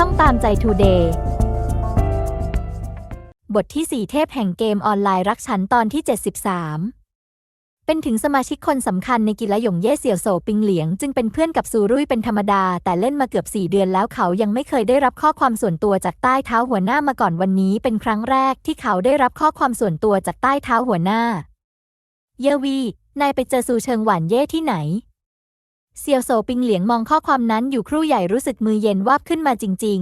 ช่องตามใจทูเดย์บทที่ 4 เทพแห่งเกมออนไลน์รักฉันตอนที่ 73 เป็นถึงสมาชิกคนสำคัญในกิลหยงเย่เสี่ยวโซปิงเหลียง จึงเป็นเพื่อนกับซูรุ่ยเป็นธรรมดา แต่เล่นมาเกือบ 4 เดือนแล้วเขายังไม่เคยได้รับข้อความส่วนตัวจากใต้เท้าหัวหน้ามาก่อนวันนี้ เป็นครั้งแรกที่เขาได้รับข้อความส่วนตัวจากใต้เท้าหัวหน้า เยวีนายไปเจอซูเชิงหวานเย่ที่ไหน เซียวโซปิงเหลียงมองข้อความนั้นอยู่ครู่ใหญ่รู้สึกมือเย็นวาบขึ้นมาจริง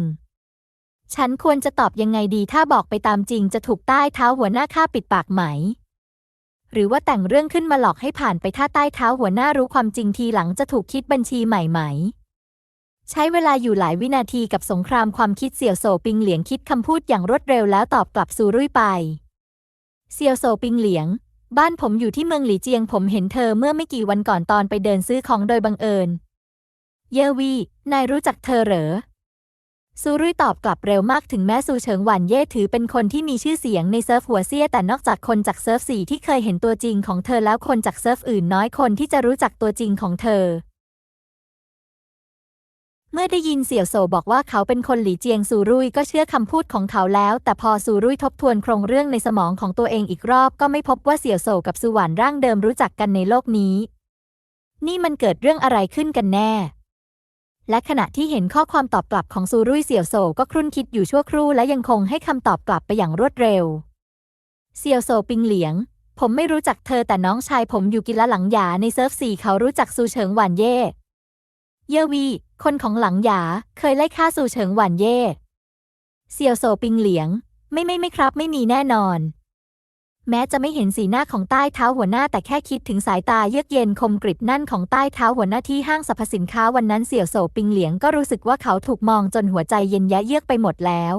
ๆ ฉันควรจะตอบยังไงดีถ้าบอกไปตามจริงจะถูกใต้เท้าหัวหน้าฆ่าปิดปากไหม หรือว่าแต่งเรื่องขึ้นมาหลอกให้ผ่านไปถ้าใต้เท้าหัวหน้ารู้ความจริงทีหลังจะถูกคิดบัญชีใหม่ไหม ใช้เวลาอยู่หลายวินาทีกับสงครามความคิดเสี่ยวโซปิงเหลียงคิดคำพูดอย่างรวดเร็วแล้วตอบกลับซูรุ่ยไป เซียวโซปิงเหลียง บ้านผมอยู่ที่เมืองหลีเจียง ผมเห็นเธอเมื่อไม่กี่วันก่อนตอนไปเดินซื้อของโดยบังเอิญ เยวี นายรู้จักเธอเหรอ ซูรุ่ยตอบกลับเร็วมากถึงแม้ซูเฉิงหวันเย่ถือเป็นคนที่มีชื่อเสียงในเซิร์ฟหัวเซียแต่นอกจากคนจากเซิร์ฟสี่ที่เคยเห็นตัวจริงของเธอแล้วคนจากเซิร์ฟอื่นน้อยคนที่จะรู้จักตัวจริงของเธอ เมื่อได้ยินเสี่ยวโซบอกว่าเขาเป็นคนหลีเจียงซูรุ่ยก็เชื่อคำพูดของเขาแล้ว แต่พอซูรุ่ยทบทวนโครงเรื่องในสมองของตัวเองอีกรอบ ก็ไม่พบว่าเสี่ยวโซกับสุวรรณร่างเดิมรู้จักกันในโลกนี้ นี่มันเกิดเรื่องอะไรขึ้นกันแน่ และขณะที่เห็นข้อความตอบกลับของซูรุ่ยเสี่ยวโซก็ครุ่นคิดอยู่ชั่วครู่และยังคงให้คำตอบกลับไปอย่างรวดเร็ว เสี่ยวโซปิงเหลียง ผมไม่รู้จักเธอแต่น้องชายผมอยู่กินละหลังหยาในเซิร์ฟสี่เขารู้จักซูเฉิงหวานเย่ เยวี คนของหลังหยาเคยไล่ฆ่าซูเฉิงหวานเย่เซียวโซปิงเหลียง ไม่ไม่ไม่ครับ ไม่มีแน่นอน แม้จะไม่เห็นสีหน้าของใต้เท้าหัวหน้าแต่แค่คิดถึงสายตาเยือกเย็นคมกริบนั่นของใต้เท้าหัวหน้าที่ห้างสรรพสินค้าวันนั้นเสี่ยวโซปิงเหลียงก็รู้สึกว่าเขาถูกมองจนหัวใจเย็นยะเยือกไปหมดแล้ว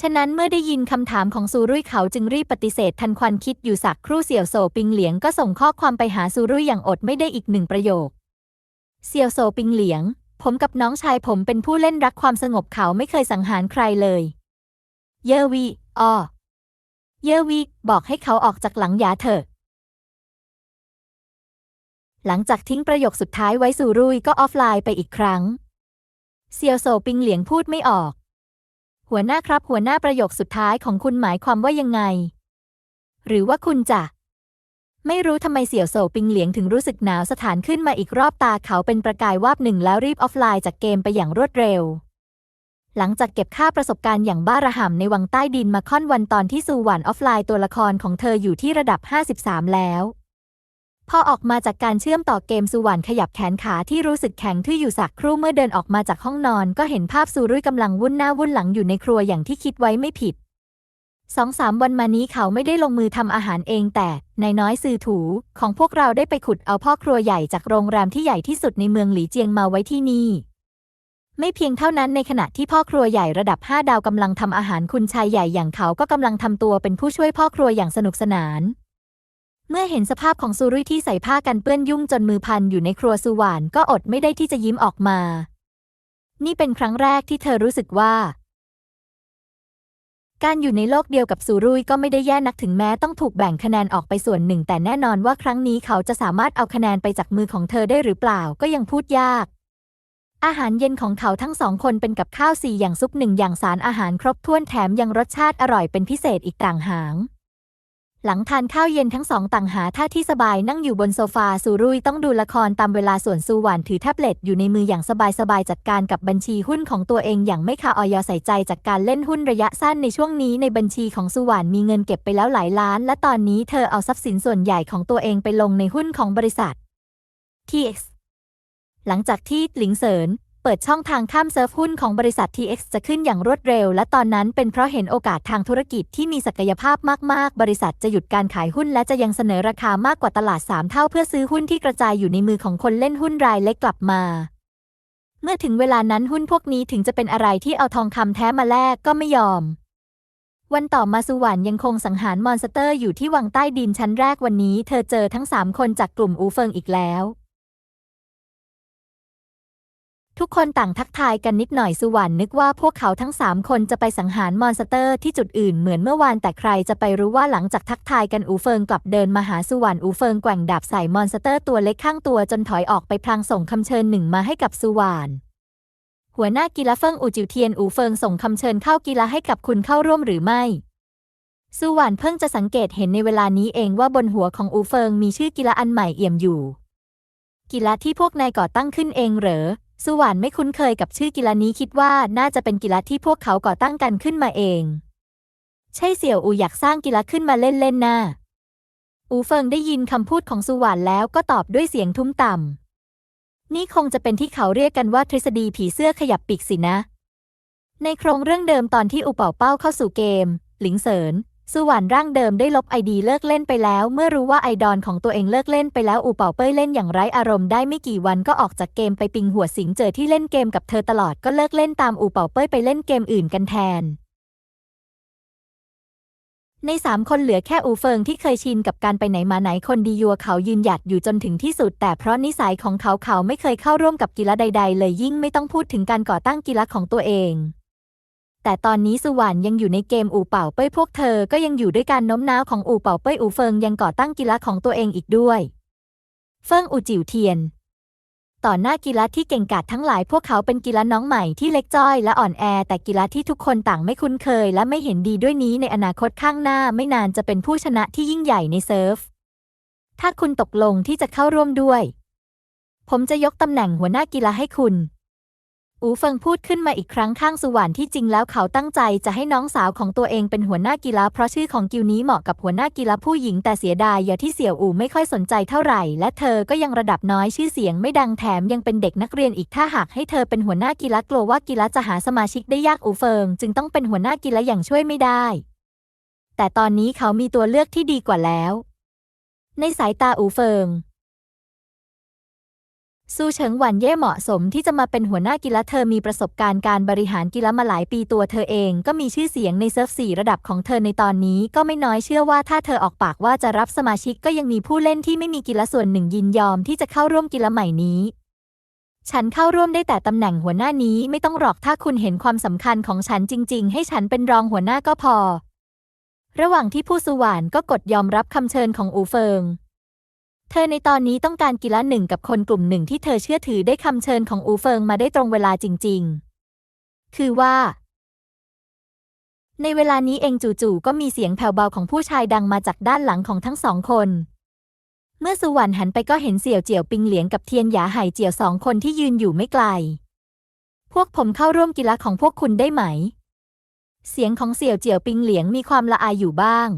ฉะนั้นเมื่อได้ยินคำถามของซูรุ่ยเขาจึงรีบปฏิเสธทันควันคิดอยู่สักครู่เสี่ยวโซปิงเหลียงก็ส่งข้อความไปหาซูรุ่ยอย่างอดไม่ได้อีกหนึ่งประโยคเซียวโซปิงเหลียง ผมกับน้องชายผมเป็นผู้เล่นรักความสงบเขาไม่เคยสังหารใครเลย เยอวีอ้อเยอวีบอกให้เขาออกจากหลังยาเถอะ หลังจากทิ้งประโยคสุดท้ายไว้สู่รุ่ยก็ออฟไลน์ไปอีกครั้ง เซียวโซปิงเหลียงพูดไม่ออก หัวหน้าครับหัวหน้าประโยคสุดท้ายของคุณหมายความว่ายังไง หรือว่าคุณจะ ไม่รู้ทำไมเสี่ยวโซปิงเหลียงถึงรู้สึกหนาวสถานขึ้นมาอีกรอบตาเขาเป็นประกายวาบหนึ่งแล้วรีบออฟไลน์จากเกมไปอย่างรวดเร็ว หลังจากเก็บค่าประสบการณ์อย่างบ้าระห่ำในวังใต้ดินมาค่อนวันตอนที่ซูหวานออฟไลน์ตัวละครของเธออยู่ที่ระดับ 53 แล้วพอออกมาจากการเชื่อมต่อเกมซูหวานขยับแขนขาที่รู้สึกแข็งทื่ออยู่สักครู่เมื่อเดินออกมาจากห้องนอน ก็เห็นภาพซูรุ่ยกำลังวุ่นหน้าวุ่นหลังอยู่ในครัวอย่างที่คิดไว้ไม่ผิด สองสามวันมานี้เขาไม่ได้ลงมือทำอาหารเองแต่นายน้อยซือถูของพวกเราได้ไปขุดเอาพ่อครัวใหญ่จากโรงแรมที่ใหญ่ที่สุดในเมืองหลีเจียงมาไว้ที่นี่ ไม่เพียงเท่านั้นในขณะที่พ่อครัวใหญ่ระดับห้าดาวกำลังทำอาหารคุณชายใหญ่อย่างเขาก็กำลังทำตัวเป็นผู้ช่วยพ่อครัวอย่างสนุกสนาน เมื่อเห็นสภาพของซูรุ่ยที่ใส่ผ้ากันเปื้อนยุ่งจนมือพันอยู่ในครัวซูหวานก็อดไม่ได้ที่จะยิ้มออกมา นี่เป็นครั้งแรกที่เธอรู้สึกว่า การอยู่ในโลกเดียวกับซูรุยก็ไม่ได้แย่นักถึงแม้ต้องถูกแบ่งคะแนนออกไปส่วนหนึ่ง แต่แน่นอนว่าครั้งนี้เขาจะสามารถเอาคะแนนไปจากมือของเธอได้หรือเปล่าก็ยังพูดยาก อาหารเย็นของเขาทั้งสองคนเป็นกับข้าวสี่อย่างซุปหนึ่งอย่างสารอาหารครบถ้วนแถมยังรสชาติอร่อยเป็นพิเศษอีกต่างหาง หลังทานข้าวเย็นทั้งสองต่างหาท่าที่สบายนั่งอยู่บนโซฟาซูรุ่ยต้องดูละครตามเวลาส่วนซูหวานถือแท็บเล็ตอยู่ในมืออย่างสบายๆจัดการกับบัญชีหุ้นของตัวเองอย่างไม่คาออยใส่ใจจากการเล่นหุ้นระยะสั้นในช่วงนี้ในบัญชีของซูหวานมีเงินเก็บไปแล้วหลายล้าน และตอนนี้เธอเอาทรัพย์สินส่วนใหญ่ของตัวเองไปลงในหุ้นของบริษัท TX หลังจากที่หลิงเสิน เปิดช่องทางข้ามเซิร์ฟหุ้นของบริษัท TX จะขึ้นอย่างรวดเร็ว และตอนนั้นเป็นเพราะเห็นโอกาสทางธุรกิจที่มีศักยภาพมาก ๆ บริษัทจะหยุดการขายหุ้น และจะยังเสนอราคามากกว่าตลาด 3 เท่าเพื่อซื้อหุ้นที่กระจายอยู่ในมือของคนเล่นหุ้นรายเล็กกลับมา เมื่อถึงเวลานั้นหุ้นพวกนี้ถึงจะเป็นอะไรที่เอาทองคำแท้มาแลกก็ไม่ยอม วันต่อมาสุวรรณยังคงสังหารมอนสเตอร์อยู่ที่วังใต้ดินชั้นแรกวันนี้ เธอเจอทั้งสามคนจากกลุ่มอูเฟิงอีกแล้ว ทุกคนต่างทักทายกันนิดหน่อยสุวรรณนึกว่าพวกเขาทั้งสามคนจะไปสังหารมอนสเตอร์ที่จุดอื่นเหมือนเมื่อวานแต่ใครจะไปรู้ว่าหลังจากทักทายกันอูเฟิงกลับเดินมาหาสุวรรณอูเฟิงแกว่งดาบใส่มอนสเตอร์ตัวเล็กข้างตัวจนถอยออกไปพลางส่งคำเชิญหนึ่งมาให้กับสุวรรณหัวหน้ากีฬาเฟิงอูจิวเทียนอูเฟิงส่งคำเชิญเข้ากีฬาให้กับคุณเข้าร่วมหรือไม่ซูหวานเพิ่งจะสังเกตเห็นในเวลานี้เองว่าบนหัวของอูเฟิงมีชื่อกีฬาอันใหม่เอี่ยมอยู่ กีฬาที่พวกนายก่อตั้งขึ้นเองเหรอ ซูหวานไม่คุ้นเคยกับชื่อกีฬานี้คิดว่าน่าจะเป็นกีฬาที่พวกเขาก่อตั้งกันขึ้นมาเอง ใช่เสี่ยวอูอยากสร้างกีฬาขึ้นมาเล่นๆนน่าอูเฟิงได้ยินคำพูดของซูหวานแล้วก็ตอบด้วยเสียงทุ้มต่ำนี่คงจะเป็นที่เขาเรียกกันว่าทฤษฎีผีเสื้อขยับปีกสินะ ในโครงเรื่องเดิมตอนที่อูเป่าเป้าเข้าสู่เกม หลิงเสิน สุวรรณร่างเดิมได้ลบไอดีเลิกเล่นไปแล้ว เมื่อรู้ว่าไอดอลของตัวเองเลิกเล่นไปแล้วอูเป่าเป้ยเล่นอย่างไร้อารมณ์ได้ไม่กี่วันก็ออกจากเกมไปปิงหัวสิงเจอที่เล่นเกมกับเธอตลอดก็เลิกเล่นตามอูเป่าเป้ยไปเล่นเกมอื่นกันแทน ในสามคนเหลือแค่อูเฟิงที่เคยชินกับการไปไหนมาไหนคนดียัวเขายืนหยัดอยู่จนถึงที่สุด แต่เพราะนิสัยของเขาเขาไม่เคยเข้าร่วมกับกีฬาใด ๆ เลยยิ่งไม่ต้องพูดถึงการก่อตั้งกีฬาของตัวเอง แต่ตอนนี้สุวรรณยังอยู่ในเกมอู่เป่าเป้ยพวกเธอก็ยังอยู่ด้วยการโน้มน้าวของอู่เป่าเป้ยอูเฟิงยังก่อตั้งกีฬาของตัวเองอีกด้วย เฟิงอูจิ๋วเทียน ต่อหน้ากีฬาที่เก่งกาจทั้งหลายพวกเขาเป็นกีฬาน้องใหม่ที่เล็กจ้อยและอ่อนแอ แต่กีฬาที่ทุกคนต่างไม่คุ้นเคย และไม่เห็นดีด้วยนี้ในอนาคตข้างหน้าไม่นานจะเป็นผู้ชนะที่ยิ่งใหญ่ในเซิร์ฟ ถ้าคุณตกลงที่จะเข้าร่วมด้วย ผมจะยกตำแหน่งหัวหน้ากีฬาให้คุณ อูเฟิงพูดขึ้นมาอีกครั้งข้างสุวรรณที่จริงแล้วเขาตั้งใจจะให้น้องสาวของตัวเองเป็นหัวหน้ากีฬาเพราะชื่อของกิวนี้เหมาะกับหัวหน้ากีฬาผู้หญิงแต่เสียดายอย่าที่เสี่ยวอูไม่ค่อยสนใจเท่าไหร่ และเธอก็ยังระดับน้อยชื่อเสียงไม่ดังแถมยังเป็นเด็กนักเรียนอีกถ้าหากให้เธอเป็นหัวหน้ากีฬากลัวว่ากีฬาจะหาสมาชิกได้ยากอูเฟิง จึงต้องเป็นหัวหน้ากีฬาอย่างช่วยไม่ได้ แต่ตอนนี้เขามีตัวเลือกที่ดีกว่าแล้ว ในสายตาอูเฟิง ซูเฉิงหวันเย่เหมาะสมที่จะมาเป็นหัวหน้ากีฬาเธอมีประสบการณ์การบริหารกีฬามาหลายปีตัวเธอเองก็มีชื่อเสียงในเซิร์ฟสี่ระดับของเธอในตอนนี้ก็ไม่น้อยเชื่อว่าถ้าเธอออกปากว่าจะรับสมาชิกก็ยังมีผู้เล่นที่ไม่มีกีฬาส่วนหนึ่งยินยอมที่จะเข้าร่วมกีฬาใหม่นี้ ฉันเข้าร่วมได้แต่ตำแหน่งหัวหน้านี้ไม่ต้องหรอกถ้าคุณเห็นความสำคัญของฉันจริง ๆ ให้ฉันเป็นรองหัวหน้าก็พอ ระหว่างที่ผู้สุวรรณก็กดยอมรับคำเชิญของอูเฟิง เธอในตอนนี้ต้องการกีฬาหนึ่งกับคนกลุ่มหนึ่งที่เธอเชื่อถือได้คำเชิญของอูเฟิงมาได้ตรงเวลาจริง ๆ คือว่า ในเวลานี้เองจู่ๆก็มีเสียงแผ่วเบาของผู้ชายดังมาจากด้านหลังของทั้งสองคน เมื่อสุวรรณหันไปก็เห็นเสี่ยวเจียวปิงเหลียงกับเทียนหยาไห่เจียวสองคนที่ยืนอยู่ไม่ไกล พวกผมเข้าร่วมกีฬาของพวกคุณได้ไหม เสียงของเสี่ยวเจียวปิงเหลียงมีความละอายอยู่บ้าง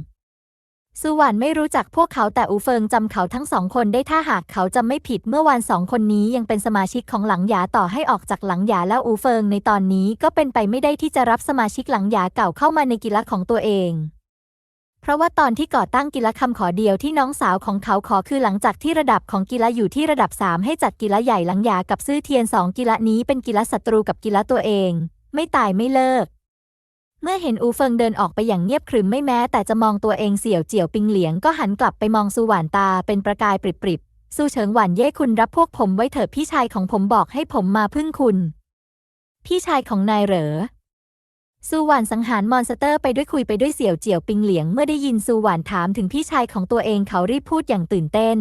สุวรรณไม่รู้จักพวกเขาแต่อูเฟิงจำเขาทั้งสองคนได้ถ้าหากเขาจำไม่ผิดเมื่อวานสองคนนี้ยังเป็นสมาชิกของหลังหยาต่อให้ออกจากหลังหยาแล้วอูเฟิงในตอนนี้ก็เป็นไปไม่ได้ที่จะรับสมาชิกหลังหยาเก่าเข้ามาในกีฬาของตัวเอง เพราะว่าตอนที่ก่อตั้งกีฬาคำขอเดียวที่น้องสาวของเขาขอคือหลังจากที่ระดับของกีฬาอยู่ที่ระดับ 3 ให้จัดกีฬาใหญ่หลังหยากับซื่อเทียนสองกีฬานี้เป็นกีฬาศัตรูกับกีฬาตัวเอง ไม่ตายไม่เลิก เมื่อเห็นอูเฟิงเดินออกไปอย่างเงียบขรึมไม่แม้แต่จะมองตัวเองเสี่ยวเจียวปิงเหลียงก็หันกลับไปมองซูหวานตาเป็นประกายปริบๆซูเฉิงหวานเย่คุณรับพวกผมไว้เถอะพี่ชายของผมบอกให้ผมมาพึ่งคุณ พี่ชายของนายเหรอซูหวานสังหารมอนสเตอร์ไปด้วยคุยไปด้วยเสี่ยวเจียวปิงเหลียงเมื่อได้ยินซูหวานถามถึงพี่ชายของตัวเองเขารีบพูดอย่างตื่นเต้น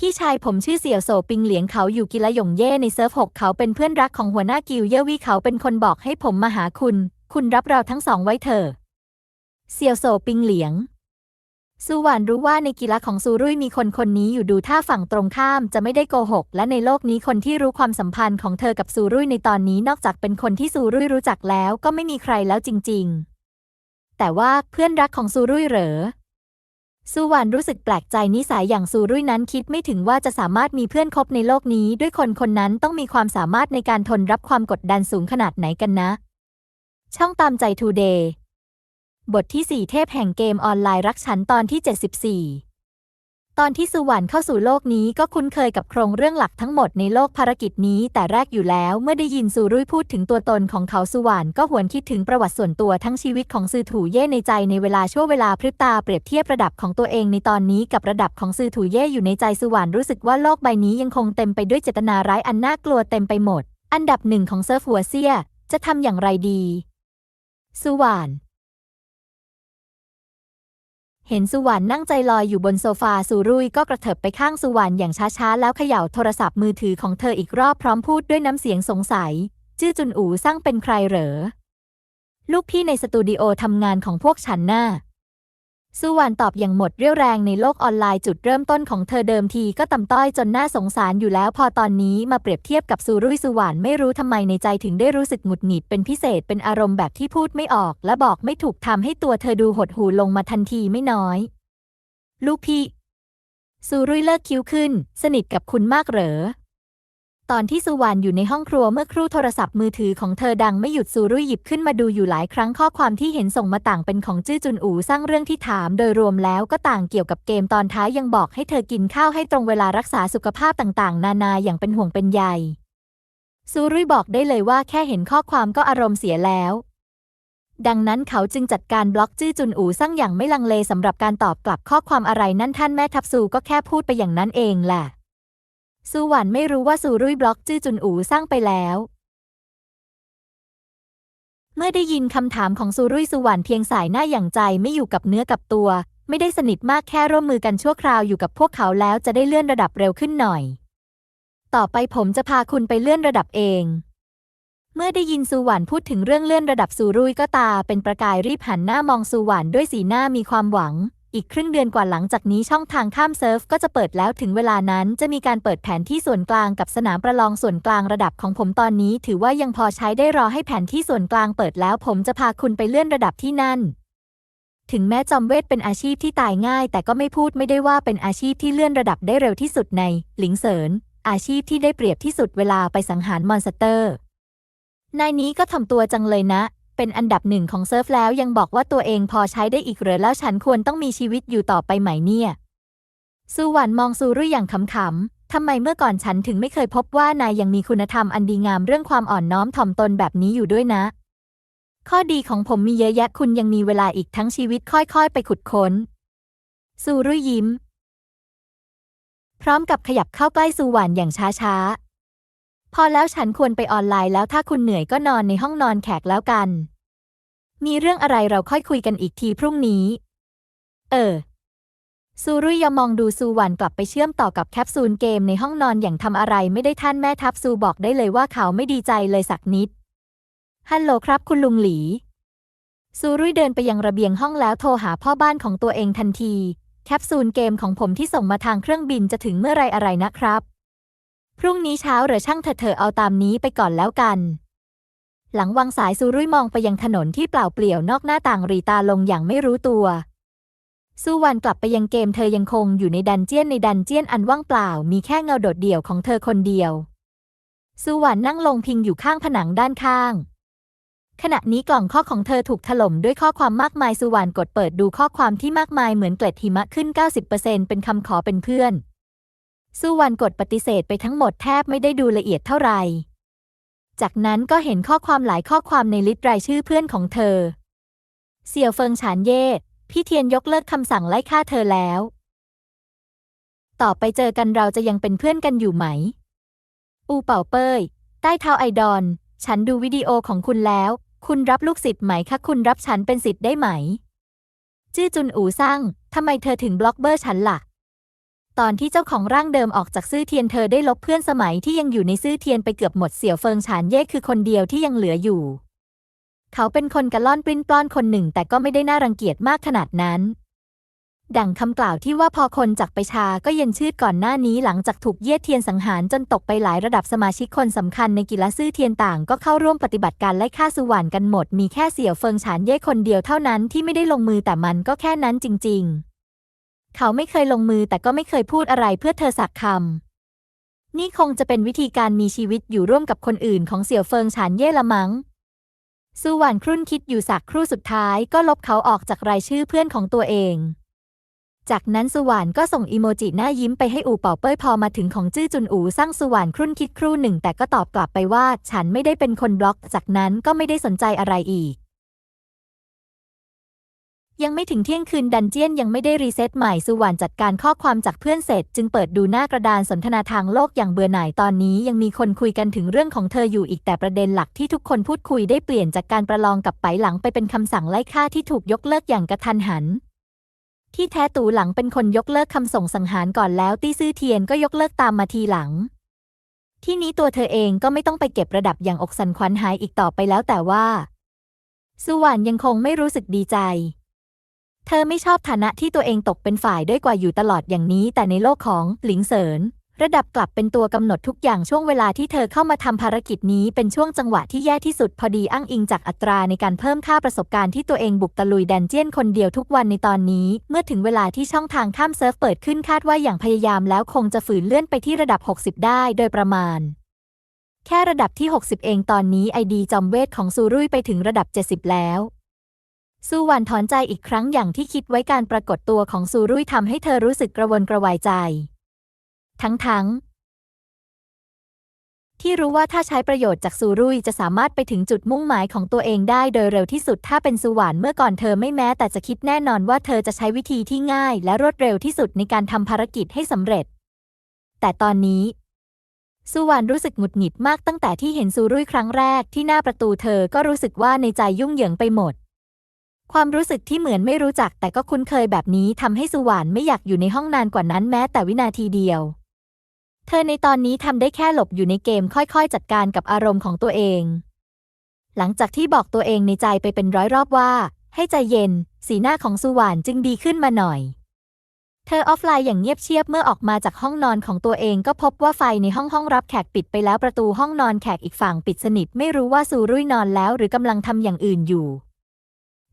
พี่ชายผมชื่อเสี่ยวโซปิงเหลียงเขาอยู่กิลาหยงเย่ในเซิร์ฟหกเขาเป็นเพื่อนรักของหัวหน้ากิวเย่วี่เขาเป็นคนบอกให้ผมมาหาคุณ คุณรับเราทั้งสองไว้เถอะ เสี่ยวโซปิงเหลียงซูหวานรู้ว่าในกีฬาของซูรุ่ยมีคนคนนี้อยู่ดูท่าฝั่งตรงข้ามจะไม่ได้โกหก และในโลกนี้คนที่รู้ความสัมพันธ์ของเธอกับซูรุ่ยในตอนนี้นอกจากเป็นคนที่ซูรุ่ยรู้จักแล้วก็ไม่มีใครแล้วจริง ๆ แต่ว่าเพื่อนรักของซูรุ่ยเหรอ ซูหวานรู้สึกแปลกใจนิสัยอย่างซูรุ่ยนั้นคิดไม่ถึงว่าจะสามารถมีเพื่อนคบในโลกนี้ ด้วยคนคนนั้นต้องมีความสามารถในการทนรับความกดดันสูงขนาดไหนกันนะ ช่องตามใจทูเดย์บทที่ 4 เทพแห่งเกมออนไลน์รักฉันตอนที่ 74 ตอนที่สุวรรณเข้าสู่โลกนี้ก็คุ้นเคยกับโครงเรื่องหลักทั้งหมดในโลกภารกิจนี้แต่แรกอยู่แล้วเมื่อได้ยินซูรุ่ยพูดถึงตัวตนของเขาสุวรรณก็หวนคิดถึงประวัติส่วนตัวทั้งชีวิตของซือถูเย่ในใจในเวลาชั่วเวลาพริบตาเปรียบเทียบระดับของตัวเองในตอนนี้กับระดับของซือถูเย่อยู่ในใจสุวรรณรู้สึกว่าโลกใบนี้ยังคงเต็มไปด้วยเจตนาร้ายอันน่ากลัวเต็มไปหมด อันดับหนึ่งของเซิร์ฟหัวเซีย จะทำอย่างไรดี สุวรรณ เห็นสุวรรณนั่งใจลอยอยู่บนโซฟาสุรุ่ยก็กระเถิบไปข้างสุวรรณอย่างช้าๆ แล้วเขย่าโทรศัพท์มือถือของเธออีกรอบพร้อมพูดด้วยน้ำเสียงสงสัยจื้อจุนอูสร้างเป็นใครเหรอ ลูกพี่ในสตูดิโอทำงานของพวกฉันน่ะ สุวรรณตอบอย่างหมดเรี่ยวแรงในโลกออนไลน์จุดเริ่มต้นของเธอเดิมทีก็ต่ำต้อยจนน่าสงสารอยู่แล้ว พอตอนนี้มาเปรียบเทียบกับสุรุ่ยสุวรรณไม่รู้ทำไมในใจถึงได้รู้สึกหงุดหงิดเป็นพิเศษเป็นอารมณ์แบบที่พูดไม่ออก และบอกไม่ถูกทำให้ตัวเธอดูหดหู่ลงมาทันทีไม่น้อย ลูกพี่สุรุ่ยเลิกคิ้วขึ้น สนิทกับคุณมากเหรอ ตอนที่สุวรรณอยู่ในห้องครัวเมื่อครู่โทรศัพท์มือถือของเธอดังไม่หยุดสุรุ่ยหยิบขึ้นมาดูอยู่หลายครั้งข้อความที่เห็นส่งมาต่างเป็นของจื้อจุนอูสร้างเรื่องที่ถาม โดยรวมแล้วก็ต่างเกี่ยวกับเกมตอนท้ายยังบอกให้เธอกินข้าวให้ตรงเวลารักษาสุขภาพต่างๆ นานาอย่างเป็นห่วงเป็นใยสุรุ่ยบอกได้เลยว่าแค่เห็นข้อความก็อารมณ์เสียแล้ว ดังนั้นเขาจึงจัดการบล็อกจื้อจุนอูซั่งอย่างไม่ลังเลสำหรับการตอบกลับข้อความอะไรนั่นท่านแม่ทัพซูก็แค่พูดไปอย่างนั้นเองแหละ ซูหวันไม่รู้ว่าซูรุ่ยบล็อกจื้อจุนอูสร้างไปแล้ว เมื่อได้ยินคำถามของซูรุ่ยซูหวันเพียงสายหน้าอย่างใจไม่อยู่กับเนื้อกับตัว ไม่ได้สนิทมากแค่ร่วมมือกันชั่วคราวอยู่กับพวกเขาแล้วจะได้เลื่อนระดับเร็วขึ้นหน่อย ต่อไปผมจะพาคุณไปเลื่อนระดับเอง เมื่อได้ยินซูหวันพูดถึงเรื่องเลื่อนระดับซูรุ่ยก็ตาเป็นประกายรีบหันหน้ามองซูหวันด้วยสีหน้ามีความหวัง อีกครึ่งเดือนกว่าหลังจากนี้ช่องทางข้ามเซิร์ฟก็จะเปิดแล้วถึงเวลานั้นจะมีการเปิดแผนที่ส่วนกลางกับสนามประลองส่วนกลางระดับของผมตอนนี้ ถือว่ายังพอใช้ได้รอให้แผนที่ส่วนกลางเปิดแล้วผมจะพาคุณไปเลื่อนระดับที่นั่น ถึงแม้จอมเวทเป็นอาชีพที่ตายง่าย แต่ก็ไม่พูดไม่ได้ว่าเป็นอาชีพที่เลื่อนระดับได้เร็วที่สุดใน หลิงเสินอาชีพที่ได้เปรียบที่สุดเวลาไปสังหารมอนสเตอร์นายนี้ก็ทำตัวจังเลยนะ เป็นอันดับหนึ่งของเซิร์ฟแล้วยังบอกว่าตัวเองพอใช้ได้อีกเหรอแล้วฉันควรต้องมีชีวิตอยู่ต่อไปไหมเนี่ย ซูหวันมองซูรุ่ยอย่างขำๆทำไมเมื่อก่อนฉันถึงไม่เคยพบว่านายยังมีคุณธรรมอันดีงามเรื่องความอ่อนน้อมถ่อมตนแบบนี้อยู่ด้วยนะ ข้อดีของผมมีเยอะแยะคุณยังมีเวลาอีกทั้งชีวิตค่อยๆ ไปขุดค้น ซูรุ่ยยิ้ม พร้อมกับขยับเข้าใกล้ซูหวันอย่างช้าๆ พอแล้วฉันควรไปออนไลน์แล้วถ้าคุณเหนื่อยก็นอนในห้องนอนแขกแล้วกัน มีเรื่องอะไรเราค่อยคุยกันอีกทีพรุ่งนี้ เออ ซูรุยยอมมองดูซูหวันกลับไปเชื่อมต่อกับแคปซูลเกมในห้องนอนอย่างทำอะไรไม่ได้ท่านแม่ทัพซูบอกได้เลยว่าเขาไม่ดีใจเลยสักนิด ฮัลโหลครับ คุณลุงหลี ซูรุยเดินไปยังระเบียงห้องแล้วโทรหาพ่อบ้านของตัวเองทันที แคปซูลเกมของผมที่ส่งมาทางเครื่องบินจะถึงเมื่อไรอะไรนะครับ พรุ่งนี้เช้าหรือช่างเถอะเถอเอาตามนี้ไปก่อนแล้วกัน หลังวางสายซูรุ่ยมองไปยังถนนที่เปล่าเปลี่ยวนอกหน้าต่างรีตาลงอย่างไม่รู้ตัวซูวันกลับไปยังเกมเธอยังคงอยู่ในดันเจียนในดันเจียนอันว่างเปล่า มีแค่เงาโดดเดี่ยวของเธอคนเดียวซูวันนั่งลงพิงอยู่ข้างผนังด้านข้าง ขณะนี้กล่องข้อของเธอถูกถล่มด้วยข้อความมากมายสุวรรณกดเปิดดูข้อความที่มากมายเหมือนเกล็ดหิมะขึ้น 90%เป็นคำขอเป็นเพื่อน สุวรรณกดปฏิเสธไปทั้งหมดแทบไม่ได้ดูละเอียดเท่าไหร่ จากนั้นก็เห็นข้อความหลายข้อความในลิสต์รายชื่อเพื่อนของเธอ เสี่ยวเฟิงฉานเย่ พี่เทียนยกเลิกคำสั่งไล่ฆ่าเธอแล้ว ต่อไปเจอกันเราจะยังเป็นเพื่อนกันอยู่ไหม อูเป่าเป้ย ใต้เท้าไอดอน ฉันดูวิดีโอของคุณแล้ว คุณรับลูกศิษย์ไหมคะคุณรับฉันเป็นศิษย์ได้ไหม จื้อจุนอูซ่างทำไมเธอถึงบล็อกเบอร์ฉันล่ะ ตอนที่เจ้าของร่างเดิมออกจากซื่อเทียนเธอได้ลบเพื่อนสมัยที่ยังอยู่ในซื่อเทียนไปเกือบหมดเสี่ยวเฟิงฉานเย่คือคนเดียวที่ยังเหลืออยู่ เขาเป็นคนกระล่อนปลิ้นปล้อนคนหนึ่งแต่ก็ไม่ได้น่ารังเกียจมากขนาดนั้น ดังคำกล่าวที่ว่าพอคนจากไปชาก็เย็นชืดก่อนหน้านี้หลังจากถูกเยียดเทียนสังหารจนตกไปหลายระดับสมาชิกคนสำคัญในกีฬาซื่อเทียนต่าง ก็เข้าร่วมปฏิบัติการไล่ฆ่าสุวรรณกันหมดมีแค่เสี่ยวเฟิงฉานเย่คนเดียวเท่านั้นที่ไม่ได้ลงมือแต่มันก็แค่นั้นจริง ๆ เขาไม่เคยลงมือแต่ก็ไม่เคยพูดอะไรเพื่อเธอสักคำ นี่คงจะเป็นวิธีการมีชีวิตอยู่ร่วมกับคนอื่นของเสี่ยวเฟิงฉานเย่ละมั้งสุวรรณครุ่นคิดอยู่สักครู่สุดท้ายก็ลบเขาออกจากรายชื่อเพื่อนของตัวเอง จากนั้นสุวรรณก็ส่งอีโมจิหน้ายิ้มไปให้อู่เป่าเป้ยพอมาถึงของจื้อจุนอูสร้างสุวรรณครุ่นคิดครู่หนึ่ง แต่ก็ตอบกลับไปว่า ฉันไม่ได้เป็นคนบล็อก จากนั้นก็ไม่ได้สนใจอะไรอีก ยังไม่ถึงเที่ยงคืนดันเจียนยังไม่ได้รีเซ็ตใหม่สุวรรณจัดการข้อความจากเพื่อนเสร็จ จึงเปิดดูหน้ากระดานสนทนาทางโลกอย่างเบื่อหน่ายตอนนี้ยังมีคนคุยกันถึงเรื่องของเธออยู่อีกแต่ประเด็นหลักที่ทุกคนพูดคุยได้เปลี่ยนจากการประลองกับไปหลังไปเป็นคำสั่งไล่ฆ่าที่ถูกยกเลิกอย่างกระทันหัน ที่แท้ตูหลังเป็นคนยกเลิกคำส่งสังหารก่อนแล้วตี้ซื่อเทียนก็ยกเลิกตามมาทีหลังที่นี้ตัวเธอเองก็ไม่ต้องไปเก็บระดับอย่างอกสันขวัญหายอีกต่อไปแล้วแต่ว่า สุวรรณยังคงไม่รู้สึกดีใจ เธอไม่ชอบฐานะที่ตัวเองตกเป็นฝ่ายด้วยกว่าอยู่ตลอดอย่างนี้ แต่ในโลกของหลิงเสินระดับกลับเป็นตัวกำหนดทุกอย่างช่วงเวลาที่เธอเข้ามาทำภารกิจนี้เป็นช่วงจังหวะที่แย่ที่สุดพอดีอ้างอิงจากอัตราในการเพิ่มค่าประสบการณ์ที่ตัวเองบุกตะลุยแดนเจียนคนเดียวทุกวันในตอนนี้ เมื่อถึงเวลาที่ช่องทางข้ามเซิร์ฟเปิดขึ้นคาดว่าอย่างพยายามแล้วคงจะฝืนเลื่อนไปที่ระดับ 60 ได้โดยประมาณ แค่ระดับที่ 60 เองตอนนี้ไอดีจอมเวทของซูรุ่ยไปถึงระดับ 70 แล้ว ซูหวันถอนใจอีกครั้งอย่างที่คิดไว้การปรากฏตัวของซูรุ่ยทำให้เธอรู้สึกกระวนกระวายใจ ทั้งๆที่รู้ว่าถ้าใช้ประโยชน์จากซูรุ่ยจะสามารถไปถึงจุดมุ่งหมายของตัวเองได้โดยเร็วที่สุดถ้าเป็นสุหวานเมื่อก่อนเธอไม่แม้แต่จะคิดแน่นอนว่าเธอจะใช้วิธีที่ง่ายและรวดเร็วที่สุดในการทำภารกิจให้สำเร็จ แต่ตอนนี้สุวรรณรู้สึกหงุดหงิดมากตั้งแต่ที่เห็นซูรุ่ยครั้งแรกที่หน้าประตูเธอก็รู้สึกว่าในใจยุ่งเหยิงไปหมด ความรู้สึกที่เหมือนไม่รู้จักแต่ก็คุ้นเคยแบบนี้ทำให้สุวรรณไม่อยากอยู่ในห้องนานกว่านั้นแม้แต่วินาทีเดียว เธอในตอนนี้ทำได้แค่หลบอยู่ในเกมค่อยๆ จัดการกับอารมณ์ของตัวเอง หลังจากที่บอกตัวเองในใจไปเป็นร้อยรอบว่า ให้ใจเย็น สีหน้าของสุวรรณจึงดีขึ้นมาหน่อย เธอออฟไลน์อย่างเงียบเชียบเมื่อออกมาจากห้องนอนของตัวเองก็พบว่าไฟในห้องห้องรับแขกปิดไปแล้วประตูห้องนอนแขกอีกฝั่งปิดสนิทไม่รู้ว่าซูรุ่ยนอนแล้ว หรือกำลังทำอย่างอื่นอยู่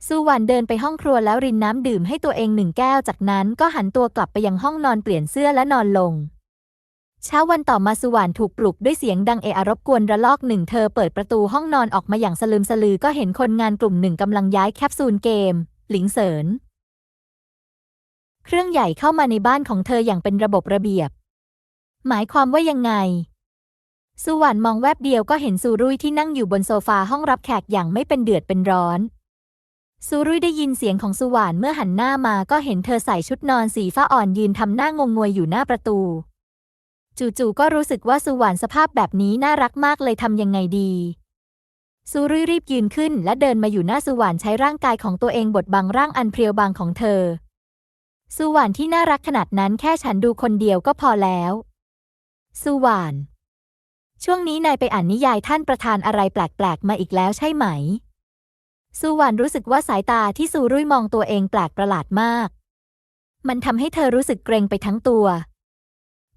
ซูหวันเดินไปห้องครัวแล้วรินน้ำดื่มให้ตัวเองหนึ่งแก้ว จากนั้นก็หันตัวกลับไปยังห้องนอนเปลี่ยนเสื้อและนอนลง เช้าวันต่อมาสุวรรณถูกปลุกด้วยเสียงดังเอะอะรบกวนระลอกหนึ่งเธอเปิดประตูห้องนอนออกมาอย่างสลืมสลือก็เห็นคนงานกลุ่มหนึ่งกำลังย้ายแคปซูลเกม หลิงเสรินเครื่องใหญ่เข้ามาในบ้านของเธออย่างเป็นระบบระเบียบ หมายความว่ายังไง สุวรรณมองแวบเดียวก็เห็นซูรุ่ยที่นั่งอยู่บนโซฟาห้องรับแขกอย่างไม่เป็นเดือดเป็นร้อน ซูรุยได้ยินเสียงของสุวรรณเมื่อหันหน้ามาก็เห็นเธอใส่ชุดนอนสีฟ้าอ่อนยืนทำหน้างงงวยอยู่หน้าประตู จู่ๆก็รู้สึกว่าสุวรรณสภาพแบบนี้น่ารักมากเลยทำยังไงดีซูรุยรีบยืนขึ้นและเดินมาอยู่หน้าสุวรรณใช้ร่างกายของตัวเองบดบังร่างอันเพรียวบางของเธอ สุวรรณที่น่ารักขนาดนั้นแค่ฉันดูคนเดียวก็พอแล้วสุวรรณช่วงนี้นายไปอ่านนิยายท่านประธานอะไรแปลกๆมาอีกแล้วใช่ไหม สุวรรณรู้สึกว่าสายตาที่ซูรุ่ยมองตัวเองแปลกประหลาดมาก มันทำให้เธอรู้สึกเกรงไปทั้งตัว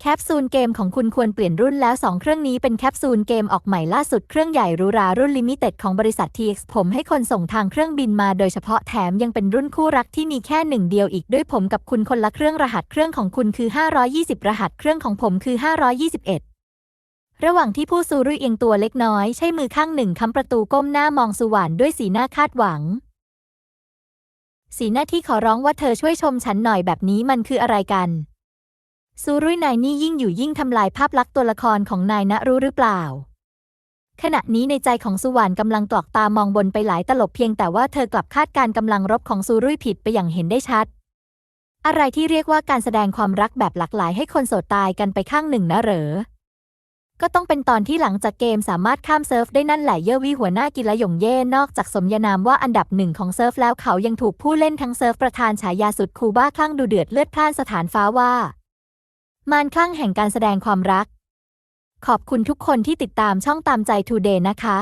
แคปซูลเกมของคุณควรเปลี่ยนรุ่นแล้วสองเครื่องนี้เป็นแคปซูลเกมออกใหม่ล่าสุดเครื่องใหญ่รูรารุ่นลิมิเต็ดของบริษัท TX ผมให้คนส่งทางเครื่องบินมาโดยเฉพาะแถมยังเป็นรุ่นคู่รักที่มีแค่หนึ่งเดียวอีกด้วยผมกับคุณคนละเครื่องรหัสเครื่องของคุณคือ 520 รหัสเครื่องของผมคือ 521 ระหว่างที่ผู้ซูรุ่ยเอียงตัวเล็กน้อยใช้มือข้างหนึ่งค้ำประตูก้มหน้ามองสุวรรณด้วยสีหน้าคาดหวัง สีหน้าที่ขอร้องว่าเธอช่วยชมฉันหน่อยแบบนี้มันคืออะไรกัน ซูรุ่ยนายนี่ยิ่งอยู่ยิ่งทำลายภาพลักษณ์ตัวละครของนายนะรู้หรือเปล่า ขณะนี้ในใจของสุวรรณกำลังตอกตามองบนไปหลายตลบเพียงแต่ว่าเธอกลับคาดการกำลังรบของซูรุ่ยผิดไปอย่างเห็นได้ชัด อะไรที่เรียกว่าการแสดงความรักแบบหลากหลายให้คนโสดตายกันไปข้างหนึ่งนะเหรอ ก็ต้องเป็นตอนที่หลังจากเกมสามารถข้ามเซิร์ฟได้นั่นแหละเย่อวีหัวหน้ากิละหยงเย่นอกจากสมญานามว่าอันดับหนึ่งของเซิร์ฟแล้วเขายังถูกผู้เล่นทั้งเซิร์ฟประธานฉายาสุดคูบ้าคลั่งดูเดือดเลือดพล่านสถานฟ้าว่ามานคลั่งแห่งการแสดงความรัก ขอบคุณทุกคนที่ติดตามช่องตามใจทูเดย์นะคะ